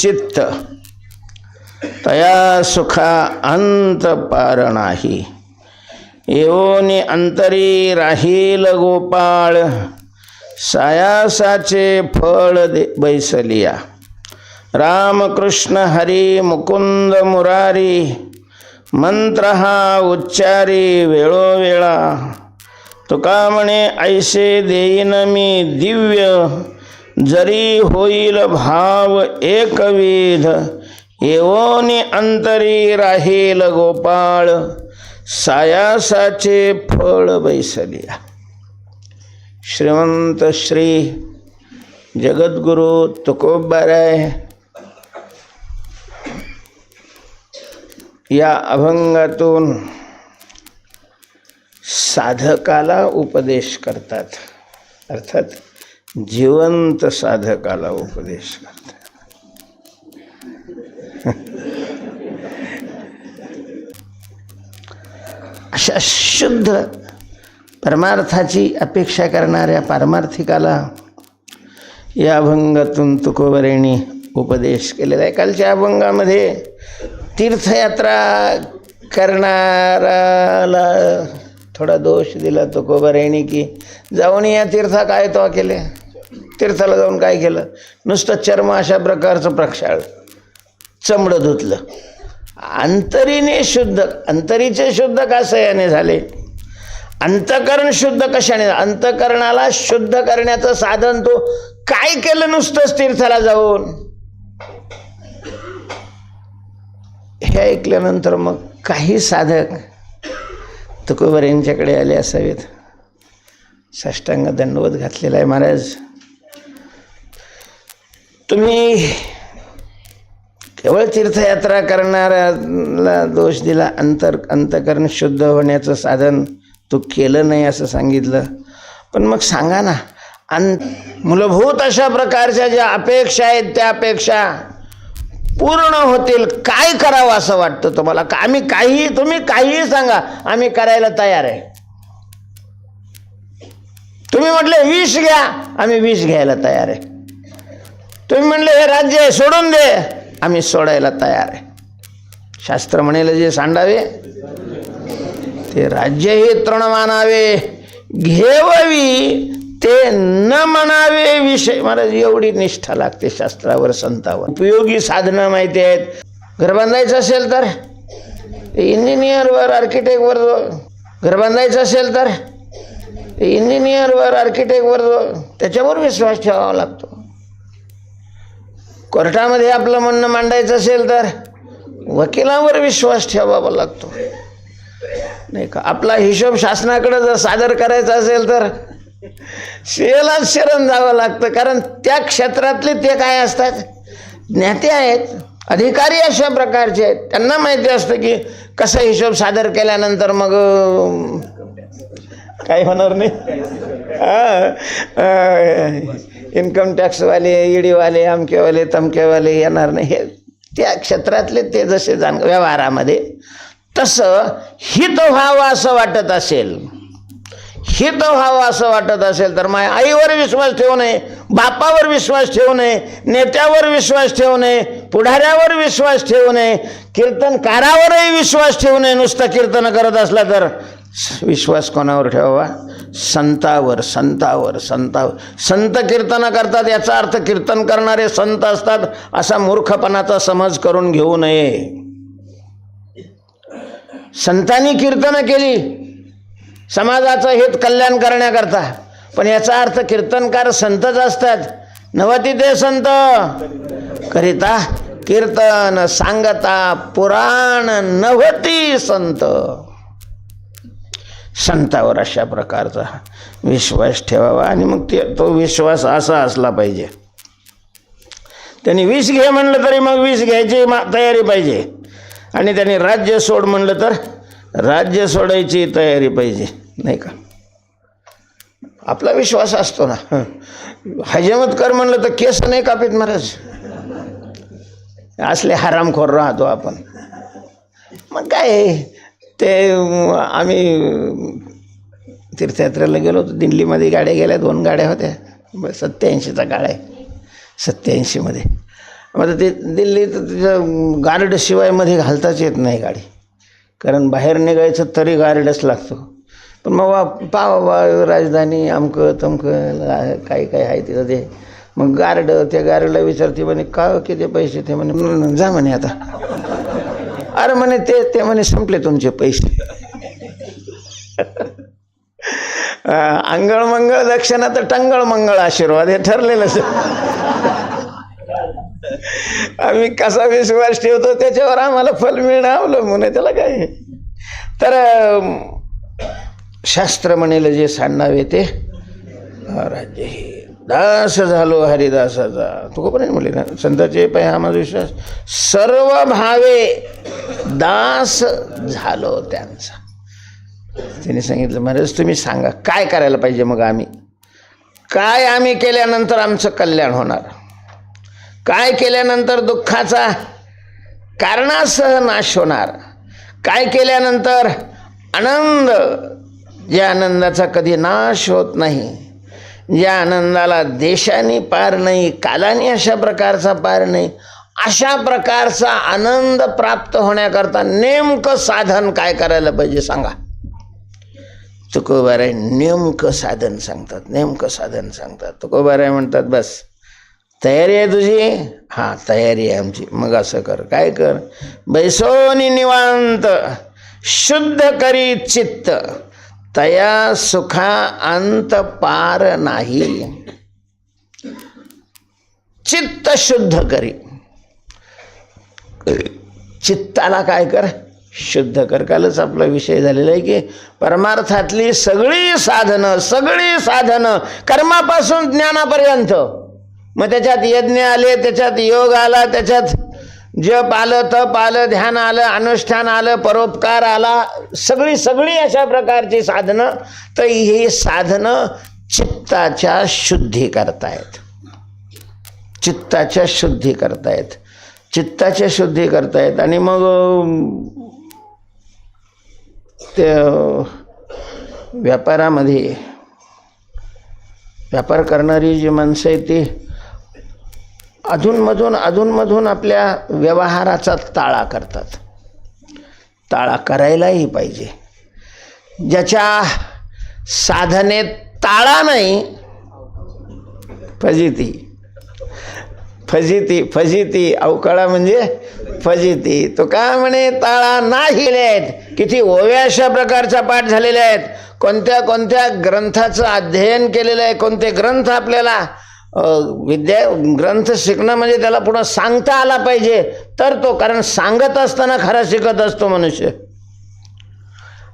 चित्त. तया सुखा अंत पार नाही येऊनी अंतरी राहील गोपाळ. सायासाचे फळ दे बैसलिया. रामकृष्ण हरी मुकुंद मुरारी. मंत्र हा उच्चारी वेळोवेळा. तुका म्हणे ऐसे देईन मी दिव्य. जरी होईल भाव एकविध येवोनी अंतरी राहील गोपाळ सायासाचे फळ बैसलिया. श्रीमंत श्री जगद्गुरु तुकोबाराय या अभंगातून साधकाला उपदेश करतात. अर्थात जिवंत साधकाला उपदेश करतात अशा शुद्ध परमार्थाची अपेक्षा करणाऱ्या पारमार्थिकाला या अभंगातून तुकोबरेणी उपदेश केलेला आहे. कालच्या अभंगामध्ये तीर्थयात्रा करणाराला थोडा दोष दिला तुकोबरेणी की जाऊन या तीर्था काय तो केले तीर्थाला जाऊन काय केलं? नुसतं चर्म अशा प्रकारचं प्रक्षाळ. चमडं धुतलं. अंतरीने शुद्ध अंतरीचे शुद्ध कासयाने झाले. अंतकरण शुद्ध कशाने अंतकरणाला शुद्ध करण्याचं साधन तो काय केलं नुसतंच तीर्थाला जाऊन? हे ऐकल्यानंतर मग काही साधक तुकोबर यांच्याकडे आले असावेत. साष्टांग दंडवत घातलेला आहे महाराज. तुम्ही केवळ तीर्थयात्रा करणाऱ्याला दोष दिला अंतर अंतकरण शुद्ध होण्याचं साधन तू केलं नाही असं सांगितलं. पण मग सांगा ना अन मूलभूत अशा प्रकारच्या ज्या अपेक्षा आहेत त्या अपेक्षा पूर्ण होतील काय करावं असं वाटतं तुम्हाला? का आम्ही काही तुम्ही काहीही सांगा आम्ही करायला तयार आहे. तुम्ही म्हटले विष घ्या आम्ही विष घ्यायला तयार आहे. तुम्ही म्हणले हे राज्य सोडून दे. आम्ही सोडायला तयार आहे. शास्त्र म्हणेल जे सांडावे ते राज्यही तृण मानावे. घेववी ते न म्हणावे विषय. महाराज एवढी निष्ठा लागते शास्त्रावर संतावर. उपयोगी साधनं माहिती आहेत. घर बांधायचं असेल तर? इंजिनियरवर आर्किटेक्टवर जो घर बांधायचं असेल तर? इंजिनियरवर आर्किटेक्टवर जो त्याच्यावर विश्वास ठेवावा लागतो. कोर्टामध्ये आपलं म्हणणं मांडायचं असेल तर वकिलावर विश्वास ठेवावा लागतो. नाही का? आपला हिशोब शासनाकडे जर सादर करायचा असेल तर शियलाच शरण जावं लागतं. कारण त्या क्षेत्रातले ते काय असतात? ज्ञाते आहेत अधिकारी अशा प्रकारचे आहेत. त्यांना माहिती असतं की कसा हिशोब सादर केल्यानंतर मग काही होणार नाही. इन्कम टॅक्सवाले ईडीवाले अमकेवाले तमकेवाले येणार नाही. हे त्या क्षेत्रातले ते जसे जाण व्यवहारामध्ये तसं हित व्हावं असं वाटत असेल. हित व्हावं असं वाटत असेल तर माझ्या आईवर विश्वास ठेवू नये बापावर विश्वास ठेवू नये नेत्यावर विश्वास ठेवू नये पुढाऱ्यावर विश्वास ठेवू नये कीर्तनकारावरही विश्वास ठेवू नये. नुसतं कीर्तन करत असला तर विश्वास कोणावर ठेवावा? संतावर संतावर संतावर. संत कीर्तन करतात याचा अर्थ कीर्तन करणारे संत असतात असा मूर्खपणाचा समज करून घेऊ नये. संतांनी कीर्तनं केली. समाजाचं हित कल्याण करण्याकरता. पण याचा अर्थ कीर्तनकार संतच असतात. नवती ते संत. करिता कीर्तन सांगता पुराण नव्हती संत. संतावर अशा प्रकारचा विश्वास ठेवावा आणि मग ते तो विश्वास असा असला पाहिजे. त्यांनी विष घे म्हणलं तरी मग विष घ्यायची मा तयारी पाहिजे. आणि त्यांनी राज्य सोड म्हणलं तर राज्य सोडायची तयारी पाहिजे नाही का? आपला विश्वास असतो ना. हजमत कर म्हणलं तर केस नाही कापीत महाराज. असले हरामखोर राहतो आपण. मग काय? आहे, ते आम्ही तीर्थयात्रेला गेलो होतो. दिल्लीमध्ये गाड्या गेल्या. दोन गाड्या होत्या. ब- सत्याऐंशीचा काळ आहे. सत्याऐंशीमध्ये. मग ते दिल्लीत तिथं गार्डशिवायमध्ये मध्ये घालताच येत नाही गाडी. कारण बाहेर निघायचं तरी गार्डच लागतो. पण मग वा पा राजधानी अमकं तमकं काही काही आहे तिथं ते. मग गार्ड त्या गार्डला विचारते म्हणे का किती पैसे? ते म्हणे जा म्हणे आता. अरे म्हणे ते ते म्हणे संपले तुमचे पैसे. अंगळ मंगळ दक्षिणा तर टंगळ मंगळ आशीर्वाद हे ठरलेलंच. आम्ही कसा विश्वास ठेवतो त्याच्यावर आम्हाला फल मिळणं अवलंबून आहे त्याला काय? तर शास्त्र म्हणेल जे सांडावे ते राज्य हे दास झालो हरिदासाचा. तू कोपर्यंत म्हणले ना संताचे पाय हा माझा विश्वास सर्व भावे दास झालो त्यांचा. त्याने सांगितलं महाराज तुम्ही सांगा काय करायला पाहिजे मग आम्ही? काय आम्ही केल्यानंतर आमचं कल्याण होणार? काय केल्यानंतर दुःखाचा कारणासह नाश होणार? काय केल्यानंतर आनंद? ज्या आनंदाचा कधी नाश होत नाही ज्या आनंदाला देशाने पार नाही कालाने अशा प्रकारचा पार नाही अशा प्रकारचा आनंद प्राप्त होण्याकरता नेमकं साधन काय करायला पाहिजे सांगा. तुकोबाराय नेमकं साधन सांगतात नेमकं साधन सांगतात. तुकोबाराय म्हणतात बस तयारी आहे तुझी? हां तयारी आहे आमची. मग असं कर. काय कर? बैसोनी निवांत शुद्ध करी चित्त तया सुखा अंत पार नाही. चित्त शुद्ध करी. चित्ताला काय कर? शुद्ध कर. कालच आपला विषय झालेला आहे की परमार्थातली सगळी साधनं सगळी साधनं कर्मापासून ज्ञानापर्यंत. मग त्याच्यात यज्ञ आले त्याच्यात योग आला त्याच्यात जप आलं तप आलं ध्यान आलं अनुष्ठान आलं परोपकार आला सगळी सगळी अशा प्रकारची साधनं. तर ही साधनं चित्ताच्या शुद्धी करतायत. चित्ताच्या शुद्धी करतायत. चित्ताच्या शुद्धी करतायत. आणि मग ते व्यापारामध्ये व्यापार करणारी जी माणसं आहेत ती अधूनमधून अधूनमधून आपल्या व्यवहाराचा ताळा करतात. ताळा करायलाही पाहिजे. ज्याच्या साधनेत ताळा नाही फजिती. फजिती फजिती अवकाळा म्हणजे फजिती. तो का म्हणे ताळा नाही आहेत किती ओव्या अशा प्रकारचा पाठ झालेले आहेत. कोणत्या कोणत्या ग्रंथाचं अध्ययन केलेलं आहे कोणते ग्रंथ आपल्याला विद्या ग्रंथ शिकणं म्हणजे त्याला पुन्हा सांगता आला पाहिजे. तर तो कारण सांगत असताना खरा शिकत असतो मनुष्य.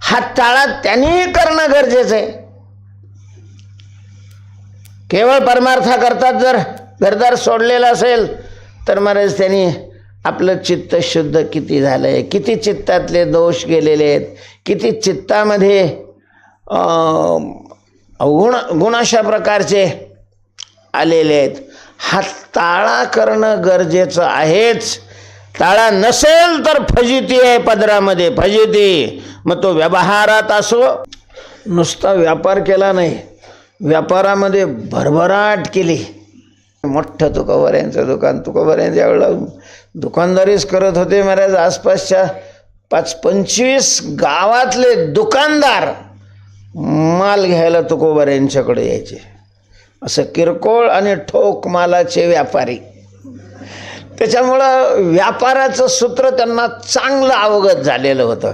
हा ताळा त्यांनीही करणं गरजेचं आहे. केवळ परमार्था करतात जर घरदार सोडलेला असेल तर महाराज त्यांनी आपलं चित्त शुद्ध किती झालं आहे किती चित्तातले दोष गेलेले आहेत किती चित्तामध्ये गुण गुण अशा प्रकारचे आलेले आहेत. हा ताळा करणं गरजेचं आहेच. ताळा नसेल तर फजिती आहे पदरामध्ये फजिती. मग तो व्यवहारात असो नुसता व्यापार केला नाही व्यापारामध्ये भरभराट केली. मोठं तुकोबऱ्यांचं दुकान तुकोबऱ्यांच्या वेळेला दुकानदारीच करत होते महाराज. आसपासच्या पाच पंचवीस गावातले दुकानदार माल घ्यायला तुकोबऱ्यांच्याकडे यायचे. असं किरकोळ आणि ठोक मालाचे व्यापारी. त्याच्यामुळं व्यापाराचं सूत्र त्यांना चांगलं अवगत झालेलं होतं.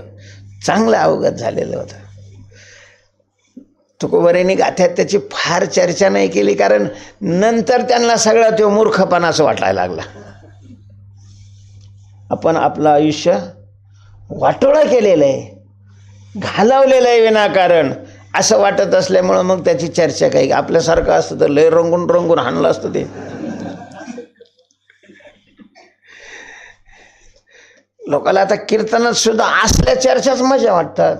चांगलं अवगत झालेलं होतं. तुकोबरेने गाथ्यात त्याची फार चर्चा नाही केली कारण नंतर त्यांना सगळा तो मूर्खपणाच वाटायला लागला. आपण आपलं आयुष्य वाटोळं केलेलं आहे घालवलेलं आहे विनाकारण असं वाटत असल्यामुळं मग त्याची चर्चा काही आपल्यासारखं असतं तर लय रंगून रंगून हाणलं असतं ते. लोकाला आता कीर्तनात सुद्धा असल्या चर्चाच मजा वाटतात.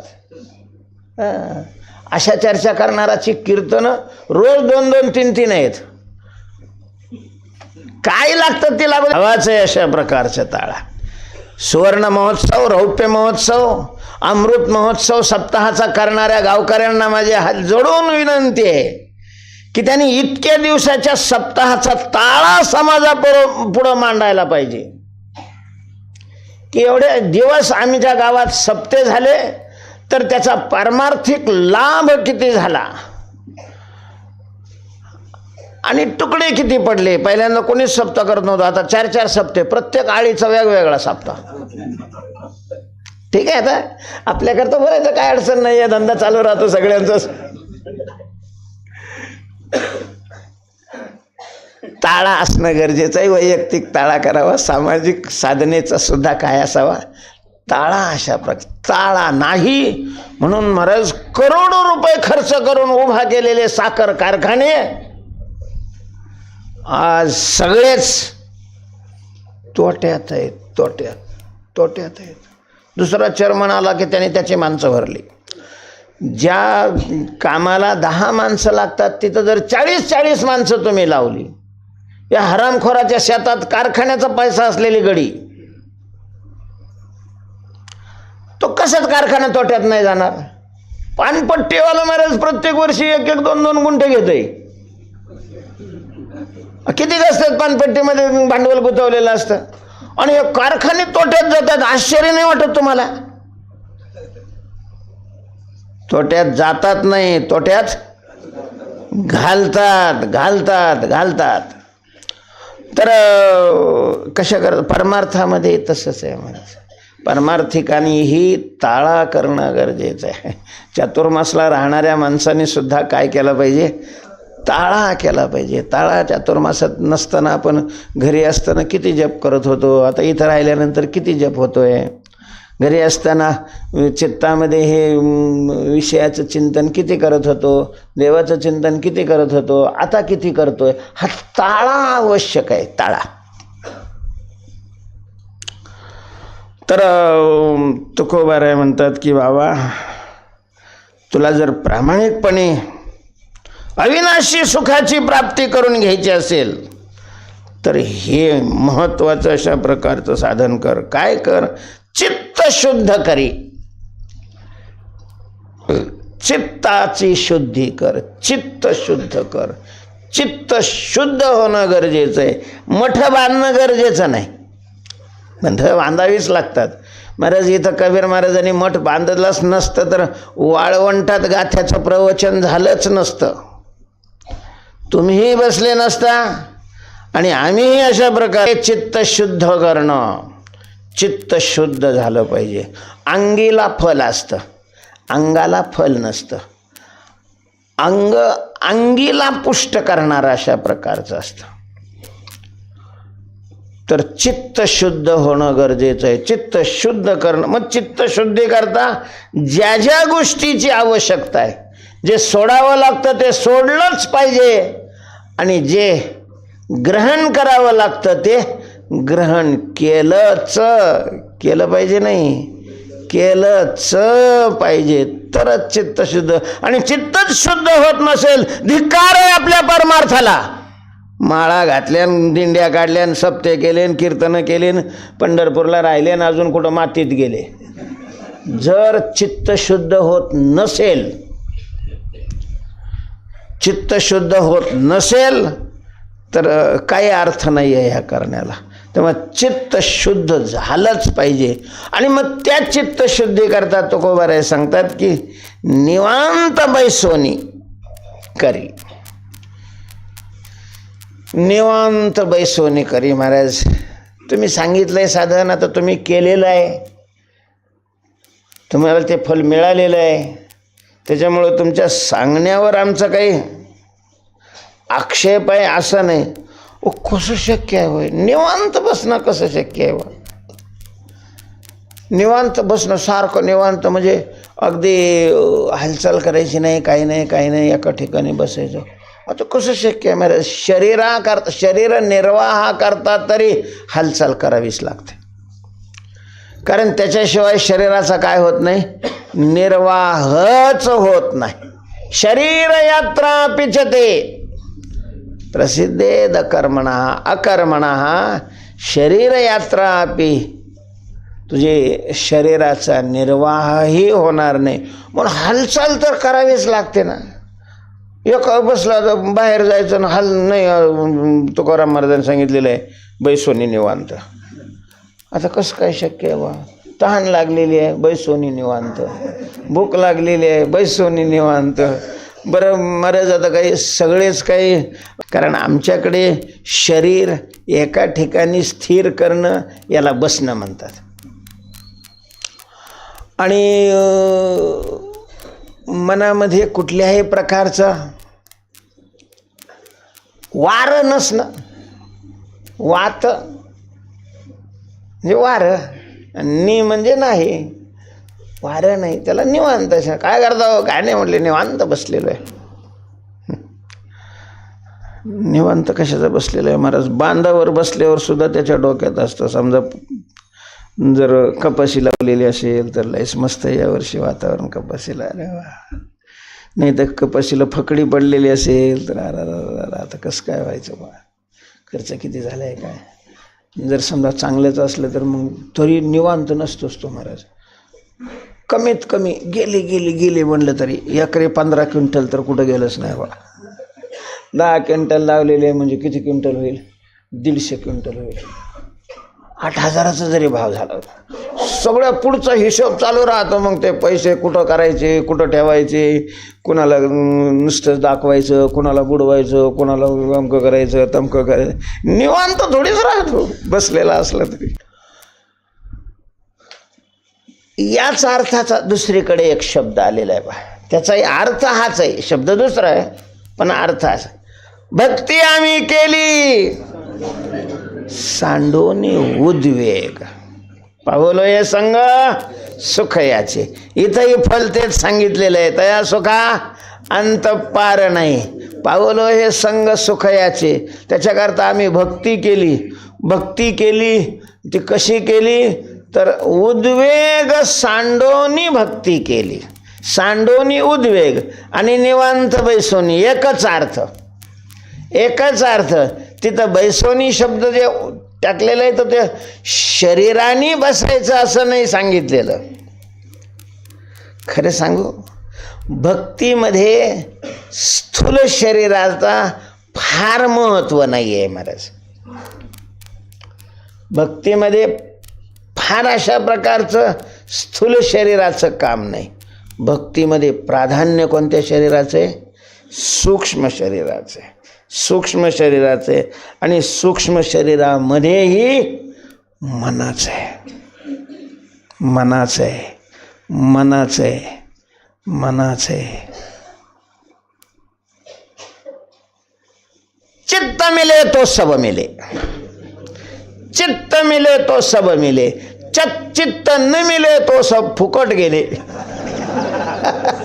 हां. अशा चर्चा करणाराची कीर्तनं रोज दोन दोन तीन तीन आहेत. काय लागतं तिला हवाचं आहे अशा प्रकारचा ताळा. सुवर्ण महोत्सव रौप्य महोत्सव अमृत महोत्सव सप्ताहाचा करणाऱ्या गावकऱ्यांना माझे हात जोडून विनंती आहे की त्यांनी इतक्या दिवसाच्या सप्ताहाचा ताळा समाजापुढं पुढं मांडायला पाहिजे. की एवढे दिवस आमच्या गावात सप्ते झाले तर त्याचा पारमार्थिक लाभ किती झाला? आणि तुकडे किती पडले? पहिल्यांदा कोणीच सप्ताह करत नव्हतं आता चार चार सप्ते. प्रत्येक आळीचा वेगवेगळा सप्ताह ठीक आहे आता? आपल्याकरता बरं काय अडचण नाही आहे धंदा चालू राहतो सगळ्यांचाच. ताळा असणं गरजेचं आहे वैयक्तिक ताळा करावा सामाजिक साधनेचा सुद्धा काय असावा? ताळा अशा प्रकार ताळा नाही. म्हणून महाराज करोडो रुपये खर्च करून उभा केलेले साखर कारखाने आज सगळेच तोट्यात आहेत तोट्यात तोट्यात आहेत. दुसरा चेअरमन आला की त्याने त्याची माणसं भरली. ज्या कामाला दहा माणसं लागतात तिथं जर चाळीस चाळीस माणसं तुम्ही लावली. या हरामखोराच्या शेतात कारखान्याचा पैसा असलेली गडी. तो कारखाना तोट्यात नाही जाणार? पानपट्टीवाला महाराज प्रत्येक वर्षी एक एक दोन दोन गुंठे घेतोय. किती असतात पानपट्टीमध्ये भांडवल गुंतवलेलं असतं? आणि हे कारखाने तोट्यात जातात आश्चर्य नाही वाटत तुम्हाला? तोट्यात जातात नाही तोट्यात घालतात घालतात घालतात. तर कशा कर परमार्थामध्ये तसंच आहे महाराज परमार्थिकांनी ही ताळा करणं गरजेचं आहे. चातुर्मासला राहणाऱ्या माणसाने सुद्धा काय केलं पाहिजे? ताळा केला पाहिजे. ताळा चातुर्मासात नसताना आपण घरी असताना किती जप करत होतो? आता इथं राहिल्यानंतर किती जप होतो आहे घरी असताना चित्तामध्ये हे विषयाचं चिंतन किती करत होतो? देवाचं चिंतन किती करत होतो? आता किती करतो आहे हा ताळा आवश्यक आहे ताळा. तर अं, तुकोबाराय म्हणतात की बाबा तुला जर प्रामाणिकपणे अविनाशी सुखाची प्राप्ती करून घ्यायची असेल तर हे महत्वाचं अशा प्रकारचं साधन कर. काय कर? चित्त शुद्ध करी. चित्ताची शुद्धी कर. चित्त शुद्ध कर. चित्त शुद्ध होणं गरजेचं आहे. मठ बांधणं गरजेचं नाही. बंध बांधावीच लागतात. महाराज इथं कबीर महाराजांनी मठ बांधलंच नसतं तर वाळवंटात गाथ्याचं प्रवचन झालंच नसतं. तुम्हीही बसले नसता आणि आम्हीही अशा प्रकारे चित्त शुद्ध करणं चित्त शुद्ध झालं पाहिजे. अंगीला फल असतं अंगाला फल नसतं. अंग अंगीला पुष्ट करणारं अशा प्रकारचं असतं. तर चित्त शुद्ध होणं गरजेचं आहे. चित्त शुद्ध करणं मग चित्त शुद्धी करता ज्या ज्या गोष्टीची आवश्यकता आहे जे सोडावं लागतं ते सोडलंच पाहिजे. आणि जे ग्रहण करावं लागतं ते ग्रहण केलंच केलं पाहिजे नाही. केलंच पाहिजे. तरच चित्त शुद्ध. आणि चित्तच शुद्ध होत नसेल धिक्कार आहे आपल्या परमार्थाला. माळा घातल्यान दिंड्या काढल्यान सप्ते केलेन कीर्तनं केलेन पंढरपूरला राहिले अजून कुठं मातीत गेले. जर चित्त शुद्ध होत नसेल चित्त शुद्ध होत नसेल तर काही अर्थ नाही आहे ह्या करण्याला. तेव्हा चित्त शुद्ध झालंच पाहिजे. आणि मग त्या चित्त शुद्धी करता तुकोबाराय सांगतात की निवांत बैसोनी करी. निवांत बैसोनी करी महाराज. तुम्ही सांगितलंय साधन आता तुम्ही केलेलं आहे. तुम्हाला ते फल मिळालेलं आहे. त्याच्यामुळं तुमच्या सांगण्यावर आमचं काही आक्षेप आहे असं नाही. ओ कसं शक्य आहे होय? निवांत बसणं कसं शक्य आहे बा निवांत बसणं सारखं निवांत म्हणजे अगदी हालचाल करायची नाही काही नाही काही नाही एका ठिकाणी बसायचं. आता कसं शक्य आहे शरीरा शरीर निर्वाह करता तरी हालचाल करावीच लागते. कारण त्याच्याशिवाय शरीराचा काय होत नाही? निर्वाहच होत नाही. शरीर यात्रा पिचते. प्रसिद्धेद कर्मणा अकर्मणा शरीर यात्रा अपि तुझे शरीराचा निर्वाहही होणार नाही. म्हणून हालचाल तर करावीच लागते ना. एक बसला तर बाहेर जायचं ना हाल नाही तुकाराम महाराजांनी सांगितलेलं आहे बैसोनी निवांत. आता कसं काय शक्य आहे बा तहान लागलेली आहे बैसोनी निवांत. भूक लागलेली आहे बैसोनी निवांत. बरं महाराज आता काही सगळेच काही कारण आमच्याकडे शरीर एका ठिकाणी स्थिर करणं याला बसणं म्हणतात. आणि मनामध्ये कुठल्याही प्रकारचा वार नसणं वात म्हणजे वारं आणि नि म्हणजे नाही वारं नाही त्याला निवांत असं. काय करता हो? काय नाही म्हटले निवांत बसलेलो आहे निवांत कशाचं बसलेलं आहे महाराज बांधावर बसल्यावर सुद्धा त्याच्या डोक्यात असतं समजा जर कपाशी लावलेली असेल तर लयच मस्त आहे यावर्षी वातावरण कपाशीला. अरे वा. नाही तर कपाशीला फकडी पडलेली असेल तर अरे आता कसं काय व्हायचं बा? खर्च किती झाला आहे काय? जर समजा चांगलंच असलं तर मग तरी निवांत नसतोच तो महाराज. कमीत कमी गेले गेले गेले म्हणलं तरी एकरे पंधरा क्विंटल तर कुठं गेलंच नाही बा. दहा क्विंटल लावलेले म्हणजे किती क्विंटल होईल? दीडशे क्विंटल होईल. आठ हजाराचा जरी भाव झाला सगळ्या पुढचा हिशोब चालू राहतो. मग ते पैसे कुठं करायचे कुठं ठेवायचे कुणाला नुसतंच नुसतं दाखवायचं कुणाला बुडवायचं कुणाला अमकं करायचं तमकं करायचं. निवांत थोडीच राहतो. बसलेला असला तरी. याच अर्थाचा दुसरीकडे एक शब्द आलेला आहे बा त्याचाही अर्थ हाच आहे. शब्द दुसरा आहे पण अर्थ हाच भक्ती आम्ही केली. सांडोनी उद्वेग. पावलो हे संग? सुख याचे. इथंही फल तेच सांगितलेलं आहे. तया सुखा? अंत पार नाही. पावलो हे संग सुख याचे. त्याच्याकरता आम्ही भक्ती केली. भक्ती केली. ती कशी केली? तर उद्वेग सांडोनी भक्ती केली. सांडोनी उद्वेग आणि निवांत बैसोनी एकच अर्थ. एकच अर्थ. तिथं बैसोनी शब्द जे टाकलेलं आहे तर ते शरीराने बसायचं असं नाही सांगितलेलं. खरं सांगू? भक्तीमध्ये स्थूल शरीराचा फार महत्त्व नाही आहे महाराज. भक्तीमध्ये फार अशा प्रकारचं स्थूल शरीराचं काम नाही. भक्तीमध्ये प्राधान्य कोणत्या शरीराचं आहे? सूक्ष्म शरीराचे सूक्ष्म शरीराचे आणि सूक्ष्म शरीरामध्येही मनाचं. आहे मनाचं आहे मनाचं आहे मनाचं. आहे चित्त मिले तो सब मिले. चित्त मिले तो सब मिले. चित्त न मिले तो सब फुकट गेले.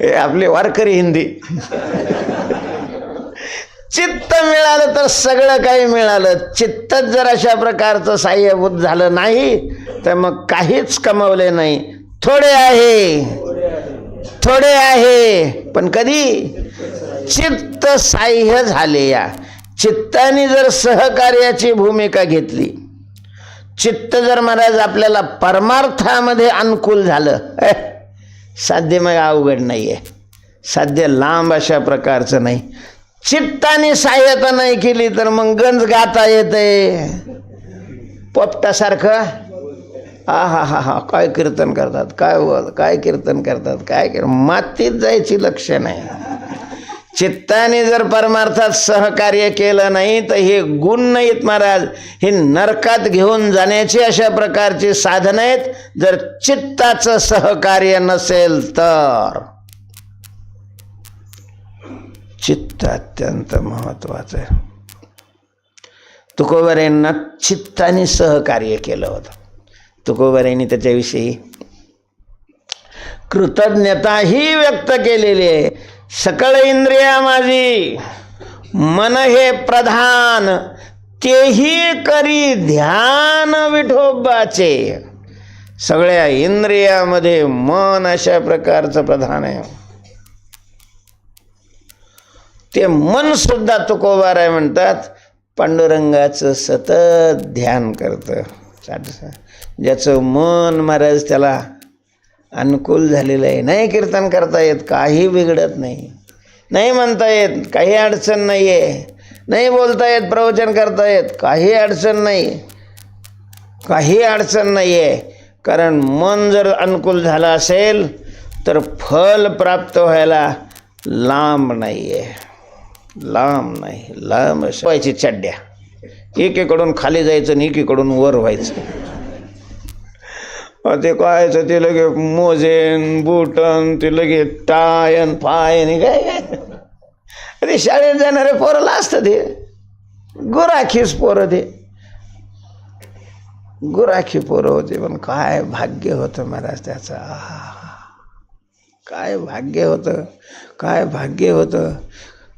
हे वारकरी हिंदी. चित्त मिळालं तर सगळं काही मिळालं. चित्तच जर अशा प्रकारचं साह्यभूत झालं नाही तर मग काहीच कमवले नाही. थोडे आहे. थोडे आहे. पण कधी? चित्त साह्य झाले या. चित्ताने जर सहकार्याची भूमिका घेतली. चित्त जर महाराज आपल्याला परमार्थामध्ये अनुकूल झालं. साध्य मग अवघड नाही आहे साध्य लांब अशा प्रकारचं नाही. चित्ताने सहाय्यता नाही केली तर मग गंज गाता येते पोपटासारखं. हा हा हा हा काय कीर्तन करतात काय बोल काय कीर्तन करतात काय कीर्तन मातीत जायची लक्ष नाही. चित्ताने जर परमार्थात सहकार्य केलं नाही तर हे गुण नाहीत महाराज. हे नरकात घेऊन जाण्याची अशा प्रकारची साधनं आहेत. जर चित्ताचं सहकार्य नसेल तर. चित्त अत्यंत महत्वाचं आहे. तुकोबऱ्यांना चित्ताने सहकार्य केलं होतं. तुकोबऱ्यांनी त्याच्याविषयी कृतज्ञताही व्यक्त केलेली आहे. सकळ इंद्रिया माझी मन हे प्रधान तेही करी ध्यान विठोबाचे. सगळ्या इंद्रियामध्ये मन अशा प्रकारचं प्रधान आहे. ते मन सुद्धा तुकोबाराय म्हणतात पांडुरंगाचं सतत ध्यान करतं. ज्याचं मन महाराज त्याला अनुकूल झालेलं आहे. नाही कीर्तन करता येत काही बिघडत नाही. नाही म्हणता येत काही अडचण नाही आहे नाही बोलता येत प्रवचन करता येत काही अडचण नाही. काही अडचण नाही आहे कारण मन जर अनुकूल झालं असेल तर फल प्राप्त व्हायला लांब नाही आहे लांब नाही लांब व्हायची चड्ड्या. एकीकडून खाली जायचं आणि एकीकडून वर व्हायचं. ते काय तर ते लगे मोजेन बुटन ते लगे टायन फायन काय काय? ते शाळेत जाणारे पोराला असतं ते गुराखीच पोरं ते. गुराखी पोरं होते पण काय भाग्य होतं महाराज त्याचं. काय भाग्य होतं काय भाग्य होतं.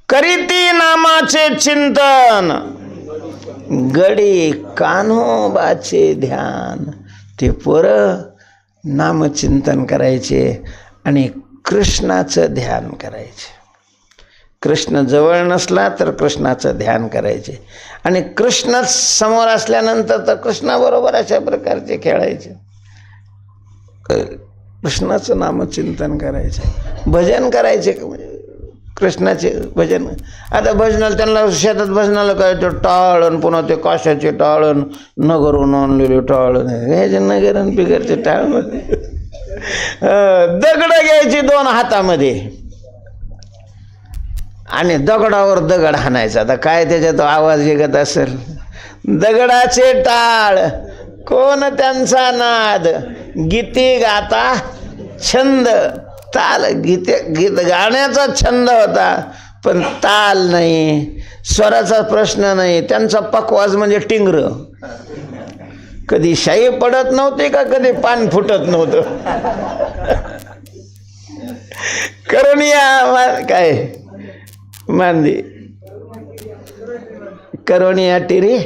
करीती नामाचे चिंतन. गडी कान्होबाचे ध्यान. ते पोरं नामचिंतन करायचे आणि कृष्णाचं ध्यान करायचे. कृष्ण जवळ नसला तर कृष्णाचं ध्यान करायचे. आणि कृष्णच समोर असल्यानंतर तर कृष्णाबरोबर अशा प्रकारचे खेळायचे. कृष्णाचं नामचिंतन करायचे. भजन करायचे. म्हणजे कृष्णाचे भजन. आता भजनाला त्यांना शेतात भजनाला काय ते टाळण पुन्हा ते काशाचे टाळण नगरून आणलेले टाळण. घ्यायचे आणि पिगरचे टाळण. दगड घ्यायची दोन हातामध्ये. आणि दगडावर दगड हाणायचा. आता काय त्याच्यात आवाज निघत असेल? दगडाचे टाळ. कोण त्यांचा नाद? गीती गाता छंद. ताल गीते गीत गाण्याचा छंद होता पण ताल नाही स्वराचा प्रश्न नाही त्यांचा पकवाज म्हणजे टिंगर. कधी शाई पडत नव्हती का कधी पान फुटत नव्हतं? करून या मा- काय? मांदी. करोनिया टिरी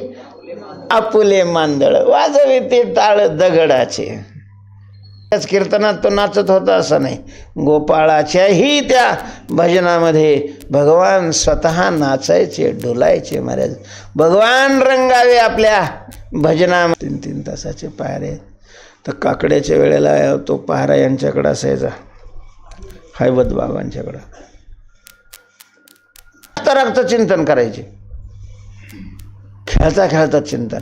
आपुले मांदळ वाजवी ते टाळ दगडाचे. त्याच कीर्तनात तो नाचत होता असं नाही. गोपाळाच्याही त्या भजनामध्ये भगवान स्वतः नाचायचे डोलायचे महाराज. भगवान रंगावे आपल्या भजना तीन तीन तासाचे पहारे तर काकड्याच्या वेळेला तो पहारा यांच्याकडं असायचा. हैवत बाबांच्याकडं. तर रक्त चिंतन करायचे. खेळता खेळता चिंतन.